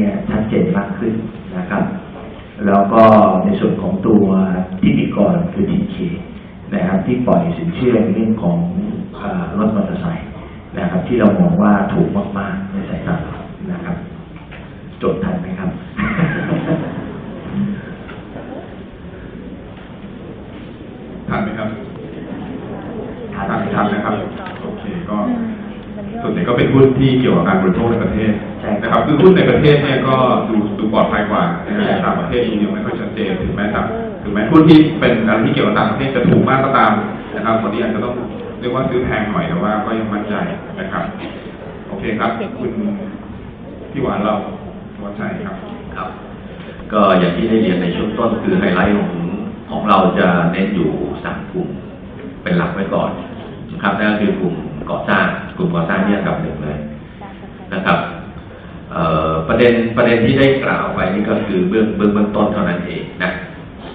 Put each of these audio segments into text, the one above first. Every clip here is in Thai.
เนี่ยชัดเจนมากขึ้นนะครับ แล้วก็ในส่วนของตัวที่มีก่อนคือทีเคนะครับที่ปล่อยสินเชื่อในเรื่องของรถมอเตอร์ไซค์นะครับ ที่เรามองว่าถูกมากๆในสายตาเรานะครับจดทันไหมครับ ทันไหมครับ ทัน ทัน ไหมค ทั รั น บ นะครับ โอเค ก็ส่วนใหญ่ ก็เป็นหุ้นที่เกี่ยวกับการบริโภคในประเทศใช่ครับนะครับคือหุ้นในประเทศเนี่ยก็ดูดูปลอดภัยกว่านะครับต่างประเทศยังไม่ค่อยชัดเจนถึงแม้ต่างถึงแม้หุ้นที่เป็นอะไรที่เกี่ยวกับต่างประเทศจะถูกมากก็ตามนะครับวันนี้อาจจะต้องเรียกว่าซื้อแพงหน่อยแต่ว่าก็ยังมั่นใจนะครับ โอเคครับ คุณพี่หวานเราวัชชัยครับครับ ก็อย่างที่ได้เรียนในช่วงต้นคือไฮไลท์ของของเราจะเน้นอยู่สามกลุ่มเป็นหลักไว้ก่อนนะครับนั่นก็คือกลุ่ม ก่อสร้าง กลุ่มก่อสร้างเนี่ยอันดับหนึ่งเลยนะครับเอ่อประเด็นประเด็นที่ได้กล่าวไปนี่ก็คือเบื้องเบื้องเบื้องต้นเท่านั้นเองนะ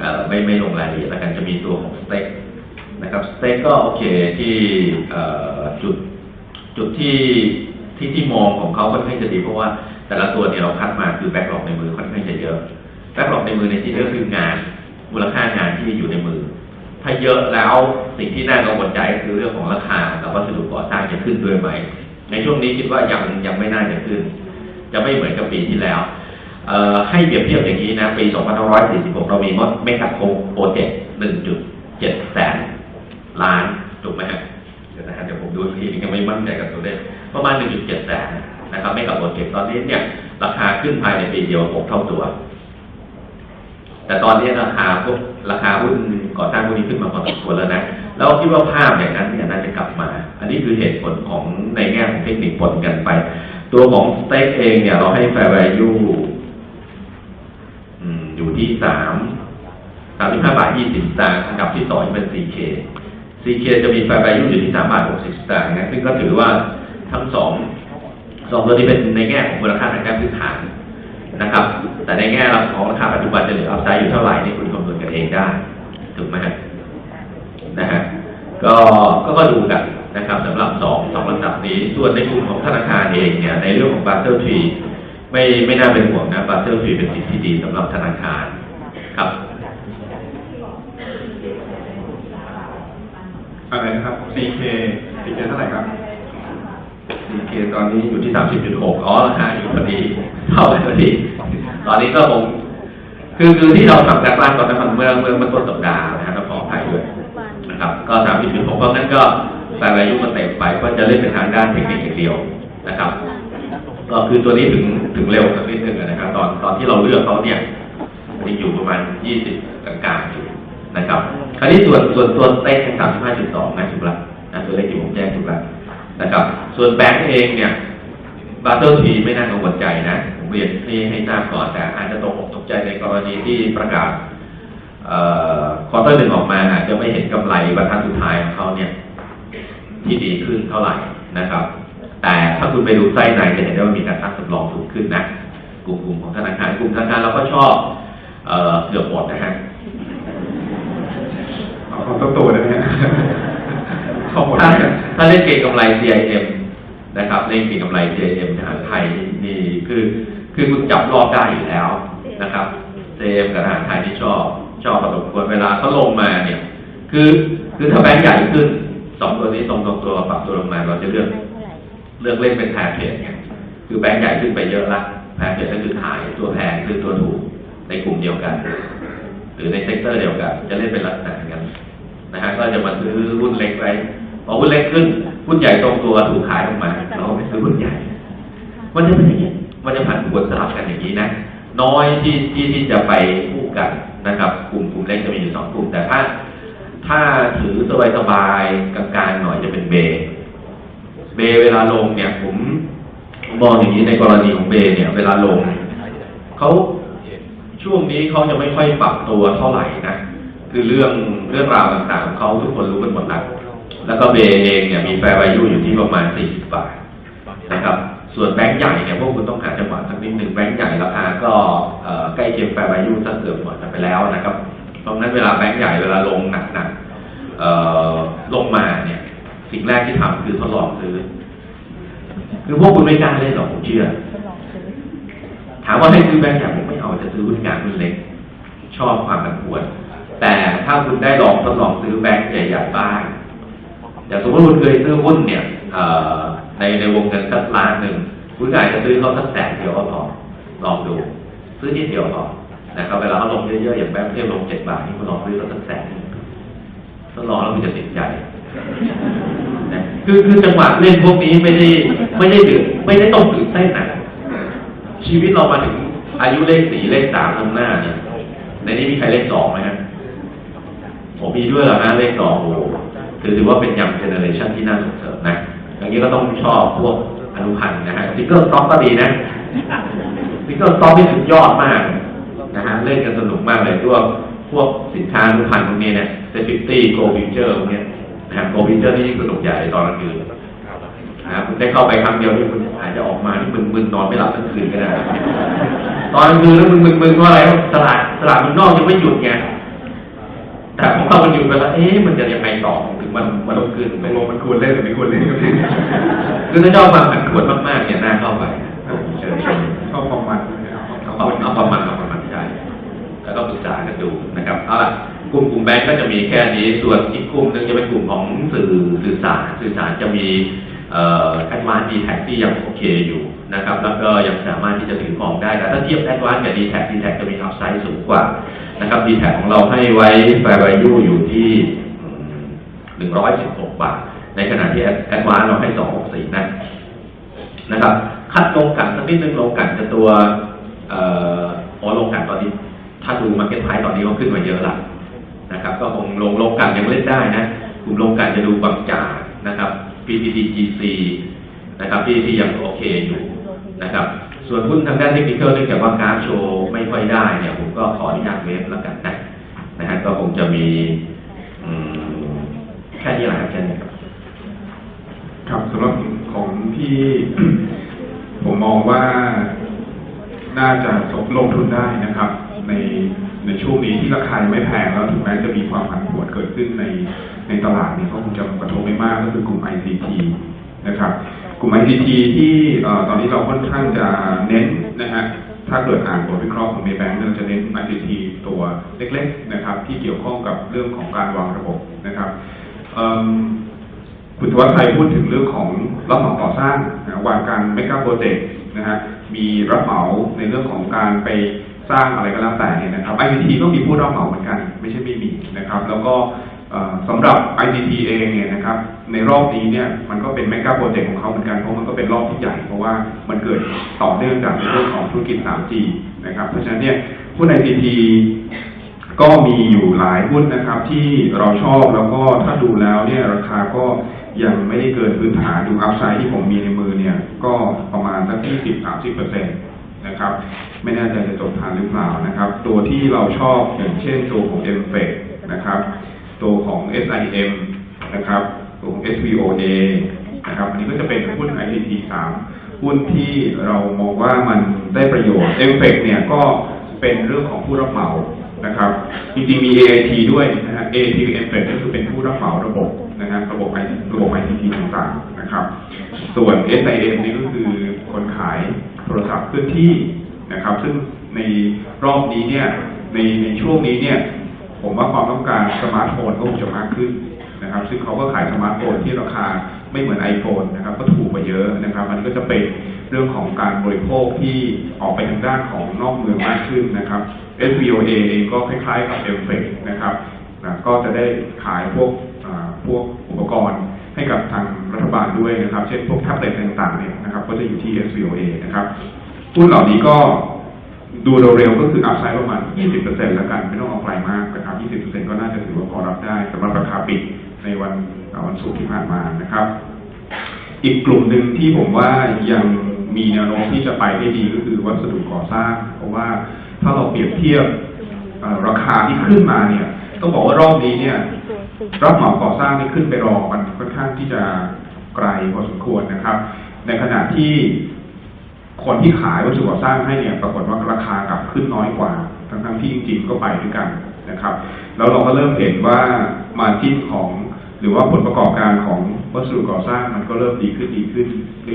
เอ่อไม่ไม่ลงรายละเอียดแล้วกันจะมีตัวของสเต็กนะครับสเต็กก็โอเคที่เอ่อจุดจุดที่ที่ที่มองของเขาค่อนข้างจะดีเพราะว่าแต่ละตัวเนี่ยเราคัดมาคือแบ็กหลอกในมือค่อนข้างจะเยอะแบ็กหลอกในมือในที่นี้ก็คืองานมูลค่างานที่อยู่ในมือ ถ้าเยอะแล้วสิ่งที่น่ากังวลใจก็คือเรื่องของราคากับวัสดุก่อสร้างจะขึ้นด้วยไหม ในช่วงนี้คิดว่ายังยังไม่น่าจะขึ้น จะไม่เหมือนกับปีที่แล้วให้เปรียบเทียบอย่างนี้นะปี2546 เรามีมดเมกะโคโปรเจกต์1.7 แสนล้านถูกไหมฮะเดี๋ยวนะฮะเดี๋ยวผมดูอีกทีนึงยังไม่มั่นใจกับตัวเลขประมาณ 1.7 แสนนะครับไม่กับโปรเจกต์ตอนนี้เนี่ยราคาขึ้นภายในปีเดียว 6 เท่าตัว แต่ตอนนี้ราคาพวก ราคาหุ้นก่อสร้างพวกนี้ขึ้นมาพอสมควรแล้วนะแล้วคิดว่าภาพอย่างนั้นเนี่ยน่าจะกลับมา อันนี้คือเหตุผลของในแง่ของเทคนิคผลกันไป ตัวของสเต็กเองเนี่ยเราให้ fair value อืมอยู่ที่สามสามสิบห้าบาทยี่สิบสตางค์อันดับที่สองเป็น CK CK จะมี fair value อยู่ที่สามบาทหกสิบสตางค์นะซึ่งก็ถือว่าทั้งสองสองตัวนี้เป็นในแง่ของมูลค่าทางการพื้นฐาน นะครับ แต่ในแง่ของราคาปัจจุบันจะเหลืออัพไซด์อยู่เท่าไหร่นี่คุณคำนวณกันเองได้ถูกไหมฮะนะฮะก็ก็ก็ดูกันนะครับสำหรับสองสองลำดับนี้ ส่วนในกลุ่มของธนาคารเองเนี่ยในเรื่องของบาเ l อร์ทรีไม่ไม่น่าเป็นห่วงนะบาเ l อร์ทรีเป็นสิ่งที่ดีสำหรับธนาคารครับอะไรนะครับ CK CK เท่าไหร่ครับ CK ตอนนี้อยู่ที่30.6อ๋อราคาอยู่พอดีเท่ากันพอดี ตอนนี้ก็คงคือคือที่เราทำการบ้านตอนนั้นมันเมื่อเมื่อเมื่อต้นสัปดาห์นะฮะต้องขออภัยด้วยนะครับ ก็30.6เพราะงั้นก็แปลอายุมันเต็มไปก็จะเล่นเป็นทางด้านเทคนิคอย่างเดียวนะครับ ก็คือตัวนี้ถึงถึงเร็วสักนิดนึงนะครับ ตอนตอนที่เราเลือกเขาเนี่ยมันยังอยู่ประมาณ20กลางๆอยู่นะครับ คราวนี้ส่วนส่วนตัวเต็กเป็น35.2นะถูกละนะตัวเลขที่ผมแจ้งถูกละ นะครับ ส่วนแบงก์เองเนี่ยบาเตอร์ทีไม่น่ากังวลใจนะผมเรียนให้ให้ทราบก่อนแต่อาจจะตกอกตกใจในกรณีที่ประกาศควอเตอร์หนึ่งออกมาอาจจะไม่เห็นกำไรบรรทัดสุดท้ายของเขาเนี่ย ที่ดีขึ้นเท่าไหร่นะครับ แต่ถ้าคุณไปดูไส้ในจะเห็นได้ว่ามีการตั้งสำรองสูงขึ้นนะกลุ่มกลุ่มของธนาคารกลุ่มธนาคารเราก็ชอบเออเกือบหมดนะฮะเอาของตัวตัวได้ไหมฮะ ข้อมูลถ้าเนี่ยถ้าเล่นเก่งกำไร CIM นะครับเล่นเก่งกำไร CIM ทหารไทยนี่คือคือคุณจับรอบได้อยู่แล้วนะครับ CIM กับทหารไทยที่ชอบชอบประสมควรเวลาเขาลงมาเนี่ย คือคือถ้าแบงค์ใหญ่ขึ้นสองตัวนี้ตรงตรงตัวปรับตัวลงมาเราจะเลือกเลือกเล่นเป็นแพรเพจไงคือแบงค์ใหญ่ขึ้นไปเยอะละแพรเพจก็คือขายตัวแพงคือตัวถูกในกลุ่มเดียวกัน หรือในเซกเตอร์เดียวกัน จะเล่นเป็นลักษณะอย่างนั้นนะฮะก็จะมาซื้อหุ้นเล็กไว้ พอหุ้นเล็กขึ้นหุ้นใหญ่ตรงตัวถูกขายออกมาเราก็ไปซื้อหุ้นใหญ่ มันจะเป็นอย่างนี้มันจะผันผวนสลับกันอย่างนี้นะ น้อยที่ที่ที่จะไปคู่กันนะครับ กลุ่มกลุ่มเล็กจะมีอยู่สองกลุ่ม แต่ถ้า ถ้าถือสบายสบายกลางๆหน่อยจะเป็นเบเบเวลาลงเนี่ย ผมผมองอย่างนี้ในกรณีของเบเนี่ย เวลาลงเขาช่วงนี้เขาจะไม่ค่อยปรับตัวเท่าไหร่นะ คือเรื่องเรื่องราวต่างๆของเขาทุกคนรู้กันหมดแล้ว แล้วก็เบเองเนี่ยมีแฟร์วายุอยู่ที่ประมาณ 40 บาทนะครับส่วนแบงก์ใหญ่เนี่ยพวกคุณต้องหาจังหวะสักนิดหนึ่งแบงก์ใหญ่ราคาก็เอ่อใกล้เคียงแฟร์วายุถ้าเกือบหมดไปแล้วนะครับเพราะงั้นเวลาแบงก์ใหญ่เวลาลงหนักๆเอ่อลงมาเนี่ยสิ่งแรกที่ทำคือทดลองซื้อคือพวกคุณไม่กล้าเล่นหรอกผมเชื่อ ถามว่าให้ซื้อแบงก์ใหญ่ผมไม่เอาจะซื้อหุ้นกลางหุ้นเล็ก ชอบความผันผวนแต่ถ้าคุณได้ลองทดลองซื้อแบงก์ใหญ่ๆบ้าง อย่างสมมติคุณเคยซื้อหุ้นเนี่ยในในวงเงินสักล้านหนึ่งคุณอาจจะซื้อเขาสักแสนเดียวก็พอลองดู ซื้อนิดเดียวพอนะครับเวลาเขาลงเยอะๆอย่างแบงก์เทียบลงเจ็ดบาทนี่คุณลองซื้อเขาสักแสนหนึ่งทดลองแล้วคุณจะติดใจนะคือคือจังหวะเล่นพวกนี้ไม่ได้ไม่ได้ดือไม่ได้ต้องตื่นเต้นนะชีวิตเรามาถึงอายุเลขสี่เลขสามข้างหน้าเนี่ยในนี้มีใครเลขสองไหมฮะผมมีด้วยเหรอฮะเลขสองโอ้โห ถือถือว่าเป็นยังเจเนอเรชันที่น่าส่งเสริมนะ อย่างนี้ก็ต้องชอบพวกอนุพันธ์นะฮะซิงเกิลสต็อกก็ดีนะซิงเกิลสต็อกนี่สุดยอดมากนะฮะเล่นกันสนุกมากเลยพวกพวกสินค้าอนุพันธ์พวกนี้เนี่ยเซฟิตี้โกลฟิวเจอร์พวกเนี้ยนะครับโกวิเตอร์นี่สนุกใหญ่ตอนกลางคืนนะครับคุณได้เข้าไปครั้งเดียวนี่คุณอาจจะออกมาที่มึนๆนอนไม่หลับทั้งคืนก็ได้ตอนกลางคืนแล้วมึนๆเพราะอะไรตลาดตลาดมันนอกยังไม่หยุดไงแต่พอเข้ามันหยุดไปแล้วเอ๊ะมันจะยังไงต่อถึง มันมันต้องขึ้นตไปกลงมันควรเล่นหรือไม่ควรเล่นก็คือคือถ้าชอบความผันผวนมากๆเนี่ยน่าเข้าไปเชิญชมชอบความมันเอาเอาเอาประมาณเอาประมาณใช่แล้วก็ปรึกษากันดูนะครับเอาล่ะกลุ่มกลุ่มแบงก์ก็จะมีแค่นี้ส่วนอีกกลุ่มหนึงจะเป็นกลุ่มของสื่อสื่อสารสื่อสารจะมีเอ่อแอดวานดีแท็ที่ยังโอเคอยู่นะครับแล้วก็ยังสามารถที่จะถือของได้แต่ถ้าเทียบแอดวานกับดีแท็ดีแท็จะมีอัพไซด์สูงกว่านะครับดีแท็ของเราให้ไว้แฟร์ a า u อยู่ที่ 116 บาท ในขณะที่แอดวานเราให้ 264 นะนะครับ คัดลงกันสักนิดนึงลงกันจะตัวเอ่อพอลงกันตอนนี้ ถ้าดูมาร์เก็ตไพตอนนี้ก็ขึ้นมาเยอะละนะครับ ก็คงลงลงกันยังเล่นได้นะกลุ่มลงกันจะดูบางจากนะครับ PTTGC นะครับที่ที่ยังโอเคอยู่นะครับส่วนหุ้นทางด้านเทคนิคเนื่องจากว่ากราฟโชว์ไม่ค่อยได้เนี่ยผมก็ขออนุญาตเวฟแล้วกันนะนะฮะก็คงจะมี ค่นี้แหละแค่นี้ครับครับสำหรับของที่ผมมองว่าน่าจะลงทุนได้นะครับ ในในช่วงนี้ที่ราคาไม่แพงแล้วถึงแม้จะมีความผันผวนเกิดขึ้นในในตลาดนี่ยก็คงจะกระทบไม่มากก็คือกลุ่ม ICT นะครับ กลุ่ม ICT ที่ตอนนี้เราค่อนข้างจะเน้นนะฮะถ้าเกิดอ่านบทวิเคราะห์ของเมย์แบงค์เราจะเน้น ICT ตัวเล็ก ๆ นะครับ ที่เกี่ยวข้องกับเรื่องของการวางระบบนะครับ คุณธวัชชัยพูดถึงเรื่องของรับเหมาก่อสร้างนะวางการเมกะโปรเจกต์นะฮะมีรับเหมาในเรื่องของการไปสร้างอะไรก็แล้วแต่เนี่ยนะครับ ICT ก็มีผู้รับเหมาเหมือนกัน ไม่ใช่ไม่มีนะครับ แล้วก็สำหรับ ICT เองเนี่ยนะครับในรอบนี้เนี่ยมันก็เป็นเมกะโปรเจกต์ของเขาเหมือนกันเพราะมันก็เป็นรอบที่ใหญ่เพราะว่ามันเกิดต่อเนื่องจากในเรื่องของธุรกิจ 3G นะครับเพราะฉะนั้นเนี่ยหุ้น ICT ก็มีอยู่หลายหุ้นนะครับที่เราชอบแล้วก็ถ้าดูแล้วเนี่ยราคาก็ยังไม่ได้เกินพื้นฐานดูอัพไซด์ที่ผมมีในมือเนี่ยก็ประมาณสักที่สิบสามสิบเปอร์เซ็นต์นะครับไม่แน่ใจจะจบทานหรือเปล่านะครับ ตัวที่เราชอบอย่างเช่นตัวของ m f e นะครับ ตัวของ SIM นะครับตัวของ SVOA นะครับอันนี้ก็จะเป็นหุ้น ICT 3หุ้นที่เรามองว่ามันได้ประโยชน์ m f e เนี่ยก็เป็นเรื่องของผู้รับเหมา นะครับ จริงๆมี AIT ด้วยนะฮะ AIT กับ m f e ก็คือเป็นผู้รับเหมาระบบนะฮะระบบ IT ระบบ ICT ต่างๆนะครับ ส่วน SIM นี่ก็คือคนขายโทรศัพท์เคลื่อนที่นะครับ ซึ่งในรอบนี้เนี่ยในในช่วงนี้เนี่ยผมว่าความต้องการสมาร์ทโฟนก็คงจะมากขึ้นนะครับ ซึ่งเขาก็ขายสมาร์ทโฟนที่ราคา ไม่เหมือน iPhone นะครับก็ถูกกว่าเยอะนะครับมันก็จะเป็นเรื่องของการบริโภคที่ออกไปทางด้านของนอกเมืองมากขึ้นนะครับ SVOA เองก็คล้ายๆกับ m f e นะครับนะก็จะได้ขายพวกพวกอุปกรณ์ให้กับทางรัฐบาลด้วยนะครับ เช่นพวกแท็บเล็ตต่างๆเนี่ยนะครับ ก็จะอยู่ที่ SVOA นะครับหุ้นเหล่านี้ก็ดูเร็วๆก็คืออัพไซด์ประมาณ 20%แล้วกัน ไม่ต้องเอาไกลมากนะครับ 20%ก็น่าจะถือว่าพอรับได้สำหรับราคาปิด ในวันเอ่อวันศุกร์ที่ผ่านมานะครับ อีกกลุ่มหนึ่งที่ผมว่ายังมีแนวโน้มที่จะไปได้ดีก็คือวัสดุก่อสร้าง เพราะว่าถ้าเราเปรียบเทียบราคาที่ขึ้นมาเนี่ยต้องบอกว่ารอบนี้เนี่ยรับเหมาก่อสร้างนี่ขึ้นไปรองมันค่อนข้างที่จะไกลพอสมควรนะครับ ในขณะที่คนที่ขายวัสดุก่อสร้างให้เนี่ยปรากฏว่าราคากลับขึ้นน้อยกว่า ทั้งๆที่จริงๆก็ไปด้วยกันนะครับ แล้วเราก็เริ่มเห็นว่ามาจิ้นของ รือว่าผลประกอบการของวัสดุก่อสร้างมันก็เริ่มดีขึ้นดีขึ้น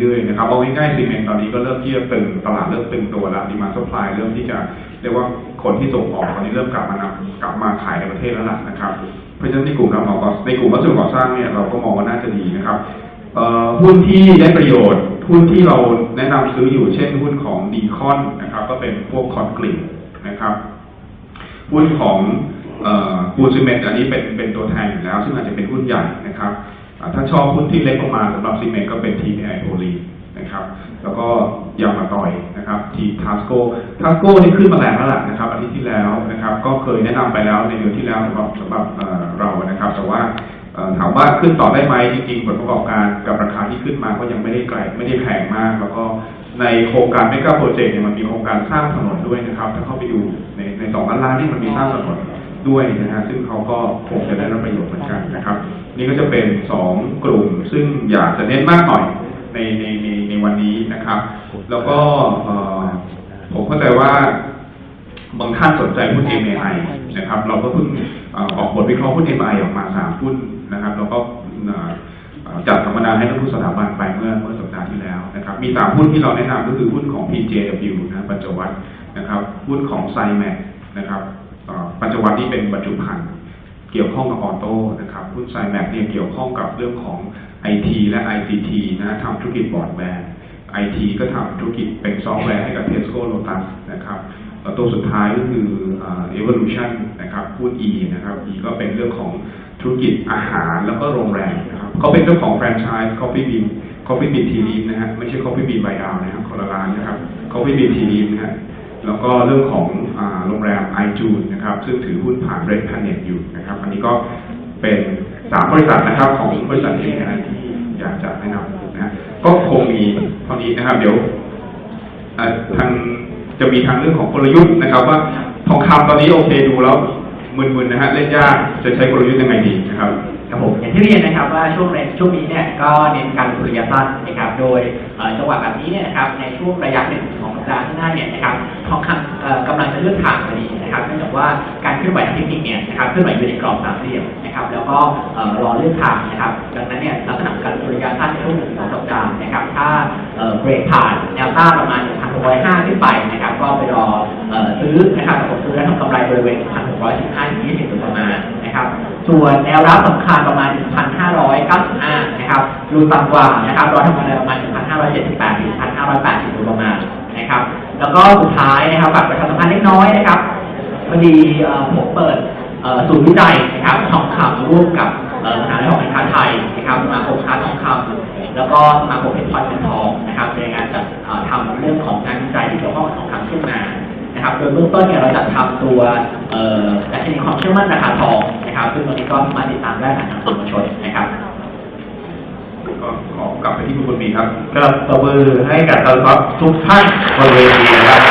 เรื่อยๆนะครับเอาง่ายๆซีเมนต์ตอนนี้ก็เริ่มที่จะตึงตลาดเริ่มตึงตัวแล้วดีมาซัพพลายเริ่มที่จะเรียกว่าคนที่ส่งออกตอนนี้เริ่มกลับมานำกลับมาขายในประเทศแล้วล่ะนะครับเพราะฉะนั้นในกลุ่มเราก็ในกลุ่มวัสดุก่อสร้างเนี่ยเราก็มองว่าน่าจะดีนะครับหุ้นที่ได้ประโยชน์หุ้นที่เราแนะนำซื้ออยู่เช่นหุ้นของดีคอนนะครับ ก็เป็นพวกคอนกรีตนะครับหุ้นของ ปูซีเมนต์อันนี้เป็นเป็นตัวแทนอยู่แล้ว ซึ่งอาจจะเป็นหุ้นใหญ่นะครับถ้าชอบหุ้นที่เล็กลงมาสำหรับซีเมนต์ก็เป็น TPI โพลีนะครับแล้วก็ยามาตอยนะครับทีทัสโกทัสโกนี่ขึ้นมาแรงแล้วล่ะนะครับอาทิตย์ที่แล้วนะครับก็เคยแนะนำไปแล้วในเดือนที่แล้วสำหรับสำหรับเรานะครับ แต่ว่าถามว่าขึ้นต่อได้ไหมจริงๆผลประกอบการกับราคาที่ขึ้นมาก็ยังไม่ได้ไกลไม่ได้แพงมาก แล้วก็ในโครงการเมกะโปรเจกต์เนี่ยมันมีโครงการสร้างถนนด้วยนะครับ ถ้าเข้าไปดูในในสองล้านล้านนี่มันมีสร้างถนน ด้วยนะฮะซึ่งเขาก็คงจะได้รับประโยชน์เหมือนกันนะครับ นี่ก็จะเป็นสองกลุ่มซึ่งอยากจะเน้นมากหน่อยในในในในวันนี้นะครับ แล้วก็ผมเข้าใจว่าบางท่านสนใจหุ้น MAI นะครับ เราก็เพิ่งออกบทวิเคราะห์หุ้น MAI ออกมาสามหุ้นนะครับแล้วก็จัดสัมมนาให้นักทุนสถาบันไปเมื่อเมื่อสัปดาห์ที่แล้วนะครับ มีสามหุ้นที่เราแนะนำก็คือหุ้นของ PJW นะปัจจวัตรนะครับ หุ้นของ c y m a c นะครับ ปัจจวัตรนี่เป็นบรรจุภัณฑ์เกี่ยวข้องกับออโต้นะครับหุ้นไซแม็กเนี่ยเกี่ยวข้องกับเรื่องของ IT และ ICT นะทำธุรกิจบอร์ดแบนด์ IT ก็ทำธุรกิจเป็นซอฟต์แวร์ให้กับ Tesco Lotus นะครับแล้วตัวสุดท้ายก็คืออ่า Evolution นะครับหุ้น E นะครับ E ก็เป็นเรื่องของธุรกิจอาหารแล้วก็โรงแรมนะครับเขาเป็นเจ้าของแฟรนไชส์ Coffee Bean Coffee Bean Tea Leaf นะฮะไม่ใช่ Coffee Bean by Down นะครับคนละร้านนะครับ Coffee Bean Tea Leaf นะฮะ แล้วก็เรื่องของโรงแรมไอจูนนะครับ ซึ่งถือหุ้นผ่านเรดพาเน็ตอยู่นะครับ อันนี้ก็เป็นสามบริษัทนะครับ ของบริษัทเองนะที่อยากจะแนะนำนะก็คงมีเท่านี้นะครับ เดี๋ยวทางจะมีทางเรื่องของกลยุทธ์นะครับ ว่าทองคำตอนนี้โอเคดูแล้วมึนๆนะฮะเล่นยากจะใช้กลยุทธ์ยังไงดีนะครับครับผมอย่างที่เรียนนะครับว่าช่วงในช่วงนี้เนี่ยก็เน้นการลงทุนระยะสั้นนะครับโดยจังหวะแบบนี้เนี่ยนะครับในช่วงระยะหนึ่งของสัปดาห์ เคลื่อนไหวทางเทคนิคเนี่ยนะครับเคลื่อนไหวอยู่ในกรอบสามเหลี่ยมนะครับแล้วก็รอเลื่อนทางนะครับดังนั้นเนี่ยลักษณะการลงทุนระยะสั้นช่วงหนึ่งสองสัปดาห์นะครับถ้าเบรกผ่านแนวต้านประมาณ1,605ขึ้นไปนะครับก็ไปรอเอ่อซื้อนะครับผมซื้อและทำกำไรบริเวณ1,615ถึง20โดยประมาณนะครับส่วนแนวรับสำคัญประมาณ 1,595นะครับรูต่ำกว่านะครับรอทำกำไรประมาณ 1,578ถึง1,580โดยประมาณนะครับแล้วก็สุดท้ายนะครับฝากประชาสัมพันธ์เล็กน้อยนะครับ พอดีผมเปิดศูนย์วิจัยนะครับทองคำร่วมกับมหาวิทยาลัยการค้าไทยนะครับสมาคมค้าทองคำแล้วก็สมาคมเพชรพลอยเงินทองนะครับในการจัดทำเรื่องของงานวิจัยเกี่ยวข้องกับทองคำขึ้นมานะครับโดยเบื้องต้นเนี่ยเราจะทำตัวเอ่อดัชนีความเชื่อมั่นราคาทองนะครับ ซึ่งตรงนี้ก็สามารถติดตามได้ผ่านทางสื่อมวลชนนะครับก็ขอกลับไปที่คุณบุญมีครับก็ตบมือให้กับตอนรับทุกท่านบนเวทีนะครับ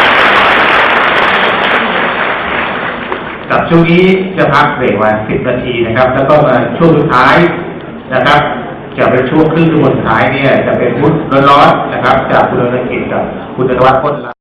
กับช่วงนี้จะพักเบรกวันสิบนาทีนะครับ แล้วก็มาช่วงสุดท้ายนะครับ จะเป็นช่วงครึ่งชั่วโมงสุดท้ายเนี่ยจะเป็นพุทธร้อนๆนะครับ จากคุณธนกิจกับคุณธนวัฒน์พ้นละ